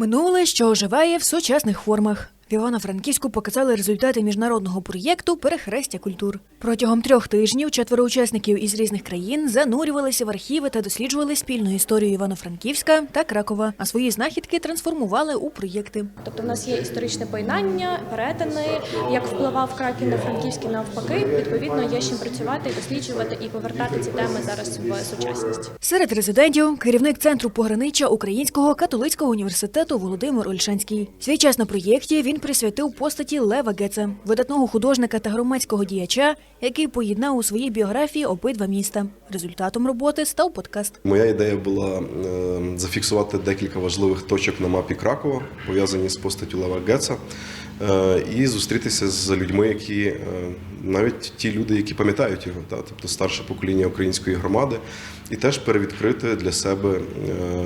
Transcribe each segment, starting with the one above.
Минуле, що оживає в сучасних формах. В Івано-Франківську показали результати міжнародного проєкту Перехрестя культур. Протягом трьох тижнів четверо учасників із різних країн занурювалися в архіви та досліджували спільну історію Івано-Франківська та Кракова, а свої знахідки трансформували у проєкти. Тобто в нас є історичне поєднання, перетини, як впливав Краків на Франківський навпаки. Відповідно, є чим працювати, досліджувати і повертати ці теми зараз в сучасність. Серед резидентів керівник центру пограниччя Українського католицького університету Володимир Ольшанський. Свій час на проєкті він присвятив постаті Лева Геца, видатного художника та громадського діяча, який поєднав у своїй біографії обидва міста. Результатом роботи став подкаст. Моя ідея була е, зафіксувати декілька важливих точок на мапі Кракова, пов'язані з постаттю Лева Геца, і зустрітися з людьми, які е, навіть ті люди, які пам'ятають його, та, тобто старше покоління української громади, і теж перевідкрити для себе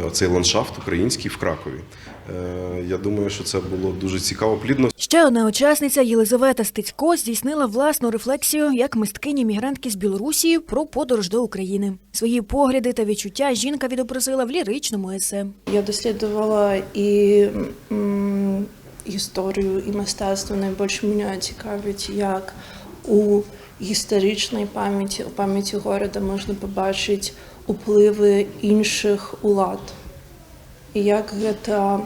е, цей ландшафт український в Кракові. Е, Я думаю, що це було дуже цікаво, плідно. Ще одна учасниця Єлизавета Стецько здійснила власну рефлексію як мисткині мігрантки з Білорусі про подорож до України. Свої погляди та відчуття жінка відобразила в ліричному есе. Я досліджувала і м, історію, і мистецтво. Найбільше мене цікавить, як у історичній пам'яті, у пам'яті города можна побачити впливи інших улад. І як це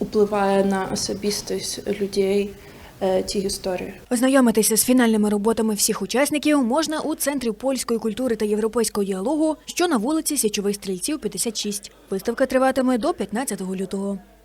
впливає на особистість людей е, ті історії. Ознайомитися з фінальними роботами всіх учасників можна у центрі польської культури та європейського діалогу, що на вулиці Січових стрільців 56. Виставка триватиме до 15 лютого.